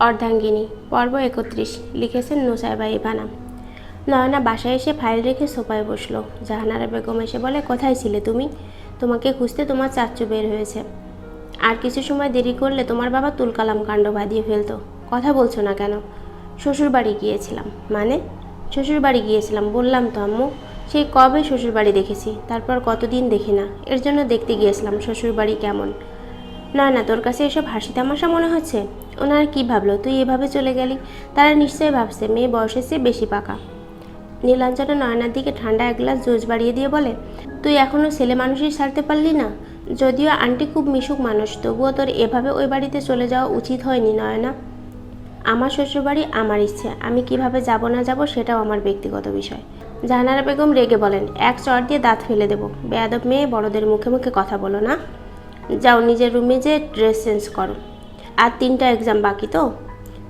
অর্ধাঙ্গিনী, পর্ব একত্রিশ, লিখেছেন নোসাইবা ইভানা। নয়না বাসায় এসে ফাইল রেখে সোফায় বসল। জাহানারা বেগম এসে বলে, কোথায় ছিলে তুমি? তোমাকে খুঁজতে তোমার চাচ্চু বের হয়েছে। আর কিছু সময় দেরি করলে তোমার বাবা তুলকালাম কাণ্ড বাঁধিয়ে ফেলতো। কথা বলছো না কেন? শ্বশুর বাড়ি গিয়েছিলাম। মানে? শ্বশুর বাড়ি গিয়েছিলাম, বললাম তো আম্মু সেই কবে শ্বশুর বাড়ি দেখেছি? তারপর কতদিন দেখি না। এর জন্য দেখতে গিয়েছিলাম শ্বশুর বাড়ি কেমন? না না, তোর কাছে এসব হাসি তামাশা মনে হচ্ছে? ওনারা কি ভাবলো? তুই এভাবে চলে গেলি? তারা নিশ্চয়ই ভাবছে, মেয়ে বয়সের চেয়ে বেশি পাকা। নীলাঞ্জনা নয়নার দিকে ঠান্ডা এক গ্লাস জোজ বাড়িয়ে দিয়ে বলে, তুই এখনও ছেলে মানুষই ছাড়তে পারলি না? যদিও আন্টি খুব মিশুক মানুষ, তবুও তোর এভাবে ওই বাড়িতে চলে যাওয়া উচিত হয়নি, নয়না। আমার শ্বশুরবাড়ি আমার ইচ্ছে, আমি কীভাবে যাব না যাব সেটাও আমার ব্যক্তিগত বিষয়। জাহানারা বেগম রেগে বলেন, এক চর দিয়ে দাঁত ফেলে দেবো। বেয়াদব মেয়ে বড়দের মুখে মুখে কথা বলো না। যাও নিজের রুমে যে ড্রেস চেঞ্জ করো। আর তিনটা এক্সাম বাকি তো?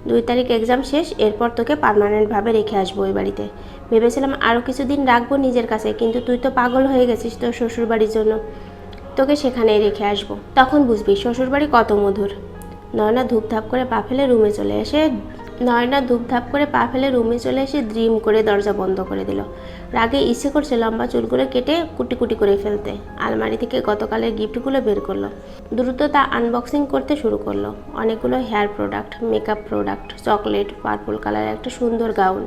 দুই তারিখ এক্সাম শেষ, এরপর তোকে পার্মানেন্টভাবে রেখে আসব ওই বাড়িতে। ভেবেছিলাম আরও কিছুদিন রাখব নিজের কাছে, কিন্তু তুই তো পাগল হয়ে গেছিস তোর শ্বশুরবাড়ির জন্য। তোকে সেখানেই রেখে আসব। তখন বুঝবি শ্বশুরবাড়ি কত মধুর। নয়না ধূপধাপ করে পা ফেলে রুমে চলে এসে নয়না ধূপধাপ করে পা ফেলে রুমে চলে এসে দ্রিম করে দরজা বন্ধ করে দিল। রাগে ইচ্ছে করছে লম্বা চুলগুলো কেটে কুটি কুটি করে ফেলতে। আলমারি থেকে গতকালের গিফটগুলো বের করল। দ্রুত তা আনবক্সিং করতে শুরু করল। অনেকগুলো hair product makeup product chocolate purple কালারের একটা সুন্দর গাউন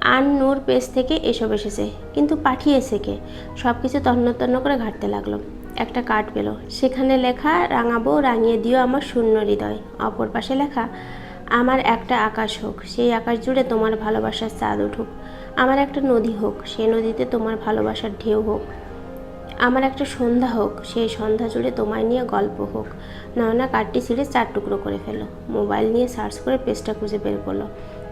আন নূর পেজ থেকে এসব এসেছে। কিন্তু পাঠিয়েছে কে? সব কিছু তন্ন করে ঘাটতে লাগল। একটা কার্ড পেল। সেখানে লেখা, রাঙাবো, রাঙিয়ে দিও আমার শূন্য হৃদয়। অপর পাশে লেখা আমার একটা আকাশ হোক, সেই আকাশ জুড়ে তোমার ভালোবাসার চাঁদ উঠুক। আমার একটা নদী হোক সেই নদীতে তোমার ভালোবাসার ঢেউ হোক। আমার একটা সন্ধ্যা হোক, সেই সন্ধ্যা জুড়ে তোমায় নিয়ে গল্প হোক। নয়না কার্ডটি ছিঁড়ে চার টুকরো করে ফেলো মোবাইল নিয়ে সার্চ করে পেজটা খুঁজে বের করল।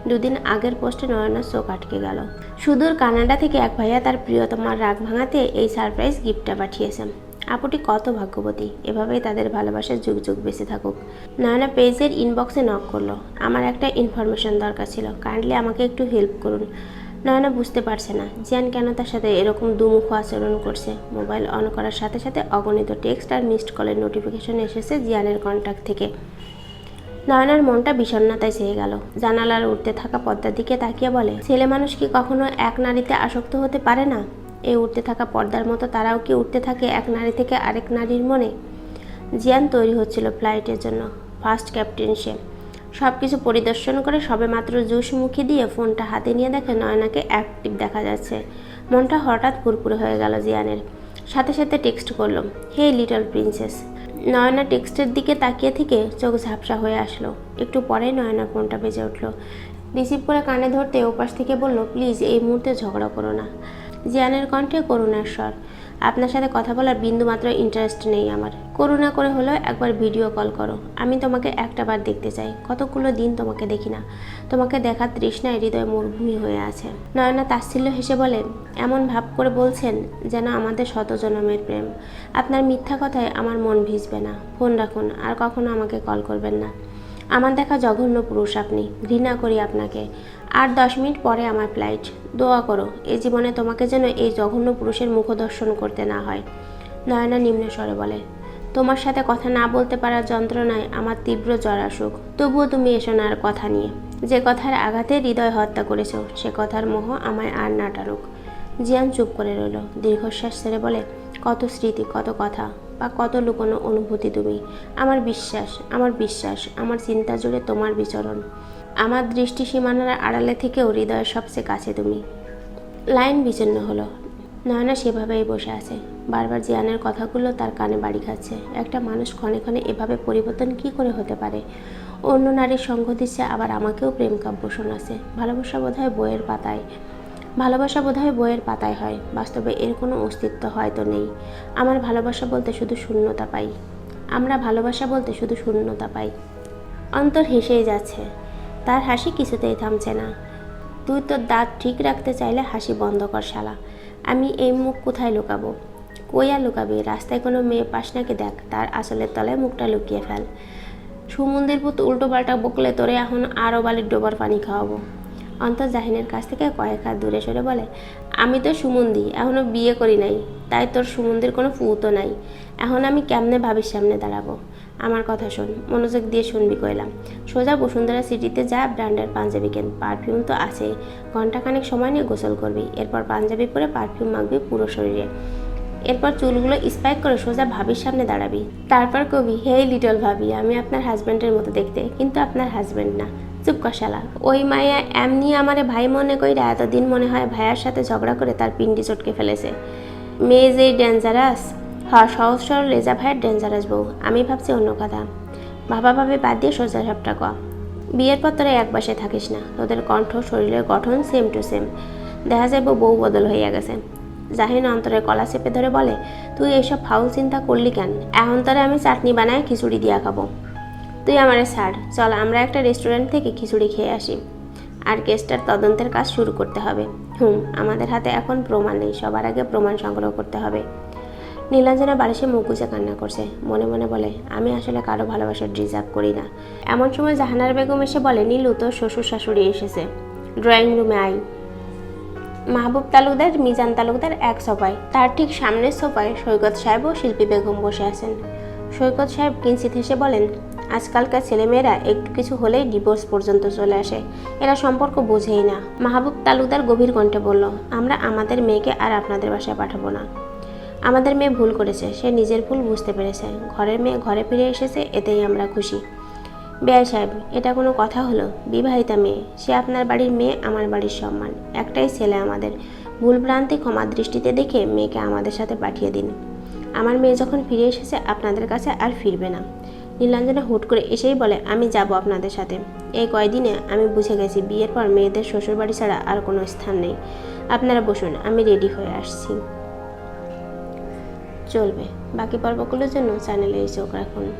দুদিন আগের পোস্টে নয়নার চোখ আটকে গেল। সুদূর কানাডা থেকে এক ভাইয়া তার প্রিয়তমার রাগ ভাঙাতে এই সারপ্রাইজ গিফটটা পাঠিয়েছেন আপুটি কত ভাগ্যবতী। এভাবেই তাদের ভালোবাসার যুগ যুগ বেঁচে থাকুক। নয়না পেজের ইনবক্সে নক করল। আমার একটা ইনফরমেশন দরকার ছিল। কাইন্ডলি আমাকে একটু হেল্প করুন। নয়না বুঝতে পারছে না। জিয়ান কেন তার সাথে এরকম দুমুখ আচরণ করছে? মোবাইল অন করার সাথে সাথে অগণিত টেক্সট আর মিসড কলের নোটিফিকেশন এসেছে জিয়ানের কন্ট্যাক্ট থেকে। নয়নার মনটা বিষণ্ণতায় চেয়ে গেল। জানালার উঠতে থাকা পদ্মার দিকে তাকিয়ে বলে, ছেলে মানুষ কি কখনো এক নারীতে আসক্ত হতে পারে না? এই উঠতে থাকা পর্দার মতো তারাও কি উঠতে থাকে এক নারী থেকে আরেক নারীর মনে? জিয়ান তৈরি হচ্ছিল ফ্লাইটের জন্য, ফার্স্ট ক্যাপ্টেন সে। সব কিছু পরিদর্শন করে সবে মাত্র জুস মুখে দিয়ে ফোনটা হাতে নিয়ে দেখে নয়নাকে অ্যাক্টিভ দেখা যাচ্ছে। মনটা হঠাৎ ফুরফুরে হয়ে গেল জিয়ানের। সাথে সাথে টেক্সট করল, হে লিটল প্রিন্সেস। নয়না টেক্সটের দিকে তাকিয়ে থেকে চোখ ঝাপসা হয়ে আসলো। একটু পরেই নয়না ফোনটা বেজে উঠল। রিসিভ করে কানে ধরতে ওপাশ থেকে বলল, প্লিজ, এই মুহূর্তে ঝগড়া করো না। জিয়ানের কণ্ঠে করুণার স্বর। আপনার সাথে কথা বলার বিন্দুমাত্র ইন্টারেস্ট নেই আমার। করুণা করে হলেও একবার ভিডিও কল করো। আমি তোমাকে একটা বার দেখতে চাই। কতগুলো দিন তোমাকে দেখি না। তোমাকে দেখার তৃষ্ণায় হৃদয় মরুভূমি হয়ে আছে। নয়না তাচ্ছিল্য হেসে বলে, এমন ভাব করে বলছেন যেন আমাদের শত জনমের প্রেম। আপনার মিথ্যা কথায় আমার মন ভিজবে না। ফোন রাখুন। আর কখনো আমাকে কল করবেন না। আমার দেখা জঘন্য পুরুষ আপনি, ঘৃণা করি আপনাকে। আর দশ মিনিট পরে আমার ফ্লাইট দোয়া করো এই জীবনে তোমাকে যেন এই জঘন্য পুরুষের মুখদর্শন করতে না হয়। নয়না নিম্ন স্বরে বলে, তোমার সাথে কথা না বলতে পারার যন্ত্রণায় আমার তীব্র জ্বর আসুক। তবুও তুমি এসো না আর কথা নিয়ে। যে কথার আঘাতে হৃদয় হত্যা করেছ, সে কথার মোহ আমায় আর না টানুক। জিয়ান চুপ করে রইল, দীর্ঘশ্বাস ছেড়ে বলে কত স্মৃতি, কত কথা বা কত লুকোনো অনুভূতি তুমি। আমার বিশ্বাস আমার বিশ্বাস, আমার চিন্তা জুড়ে তোমার বিচরণ। আমার দৃষ্টি সীমানার আড়ালে থেকেও হৃদয়ের সবচেয়ে কাছে তুমি। লাইন বিচ্ছিন্ন হলো। নয়না সেভাবেই বসে আছে। বারবার জিয়ানের কথাগুলো তার কানে বাড়ি খাচ্ছে। একটা মানুষ ক্ষণে ক্ষণে এভাবে পরিবর্তন কি করে হতে পারে? অন্য নারীর সঙ্গ দিচ্ছে, আবার আমাকেও প্রেম কাব্য শোনাচ্ছে। ভালোবাসা বোধ হয় বইয়ের পাতায়। ভালোবাসা বোধহয় বইয়ের পাতায় হয়, বাস্তবে এর কোনো অস্তিত্ব হয়তো নেই। আমার ভালোবাসা বলতে শুধু শূন্যতা পাই। আমরা ভালোবাসা বলতে শুধু শূন্যতা পাই। অন্তর হেসেই যাচ্ছে। তার হাসি কিছুতেই থামছে না। তুই তোর দাঁত ঠিক রাখতে চাইলে হাসি বন্ধ কর, শালা। আমি এই মুখ কোথায় লুকাবো? কইয়া লুকাবি? রাস্তায় কোনো মেয়ে পাশ নাকি দেখ, তার আসলের তলায় মুখটা লুকিয়ে ফেল। সুমন্দির পুত উল্টো পাল্টা বকলে তোরে এখন আরও বালির ডোবার পানি খাওয়াবো। অন্তর জাহিনের কাছ থেকে কয়েক হাত দূরে সরে বলে, আমি তো সুমন্দি এখনও বিয়ে করি নাই, তাই তোর সুমন্দির কোনো ফুতো নাই। এখন আমি কেমনে ভাবির সামনে দাঁড়াবো? আমার কথা শোন, মনোযোগ দিয়ে শুনবি কইলাম। সোজা বসুন্ধরা সিটিতে যা ব্র্যান্ডের পাঞ্জাবি কেন, পারফিউম তো আছেই ঘন্টাখানেক সময় নিয়ে গোসল করবি, এরপর পাঞ্জাবি পরে পারফিউম মাখবি পুরো শরীরে। এরপর চুলগুলো স্পাইক করে সোজা ভাবির সামনে দাঁড়াবি। তারপর কবি হে লিটল ভাবি, আমি আপনার হাজব্যান্ডের মতো দেখতে, কিন্তু আপনার হাজব্যান্ড না। চুপ কষালা ওই মায়া এমনি আমারে ভাই মনে কইরা এতদিন মনে হয় ভাইয়ার সাথে ঝগড়া করে তার পিন্ডি চটকে ফেলেছে। মেয়ে যে ডেঞ্জারাস হ্যাঁ সহজ সরল রেজা ভাইয়ের ডেঞ্জারাস বউ। আমি ভাবছি অন্য কথা। ভাবা ভাবে বাদ দিয়ে সোজা সবটা কয়া বিয়ের পর তোরা এক বাসে থাকিস না। তোদের কণ্ঠ শরীরের গঠন সেম টু সেম দেখা যায় বউ বদল হইয়া গেছে। জাহিন অন্তরে কলা চেপে ধরে বলে, তুই এইসব ফাউল চিন্তা করলি কেন? এখন তোরে আমি চাটনি বানায় খিচুড়ি দিয়া খাব। তুই আমারে ছাড়, চল আমরা একটা রেস্টুরেন্ট থেকে খিচুড়ি খেয়ে আসি। আর কেসটার তদন্তের কাজ শুরু করতে হবে। হুম, আমাদের হাতে এখন প্রমাণ নেই, সবার আগে প্রমাণ সংগ্রহ করতে হবে। নীলাঞ্জনা বালিশে মুখ কান্না করছে, মনে মনে বলে, আমি আসলে কারও ভালোবাসা ডিজার্ভ করি না। এমন সময় জাহানার বেগম এসে বলে, নীলু, তোর শ্বশুর শাশুড়ি এসেছে। ড্রয়িং রুমে আই মাহবুব তালুকদার, মিজান তালুকদার এক সোফায়, তার ঠিক সামনের সোফায় সৈকত সাহেব ও শিল্পী বেগম বসে আছেন। সৈকত সাহেব কিঞ্চিত হেসে বলেন আজকালকার ছেলেমেয়েরা একটু কিছু হলেই ডিভোর্স পর্যন্ত চলে আসে। এরা সম্পর্ক বোঝেই না। মাহবুব তালুকদার গভীর কণ্ঠে বলল, আমরা আমাদের মেয়েকে আর আপনাদের বাসায় পাঠাবো না। আমাদের মেয়ে ভুল করেছে, সে নিজের ভুল বুঝতে পেরেছে। ঘরের মেয়ে ঘরে ফিরে এসেছে, এতেই আমরা খুশি। বেয়াই সাহেব, এটা কোনো কথা হলো? বিবাহিতা মেয়ে, সে আপনার বাড়ির মেয়ে, আমার বাড়ির সম্মান। একটাই ছেলে আমাদের। ভুল ভুলভ্রান্তি ক্ষমা দৃষ্টিতে দেখে মেয়েকে আমাদের সাথে পাঠিয়ে দিন। আমার মেয়ে যখন ফিরে এসেছে, আপনাদের কাছে আর ফিরবে না। নীলাঞ্জনা হুট করে এসেই বলে, আমি যাব আপনাদের সাথে। এই কয়দিনে আমি বুঝে গেছি বিয়ের পর মেয়েদের শ্বশুরবাড়ি ছাড়া আর কোনো স্থান নেই। আপনারা বসুন, আমি রেডি হয়ে আসছি। চলবে। বাকি পর্বগুলোর জন্য চ্যানেলে চোখ রাখুন।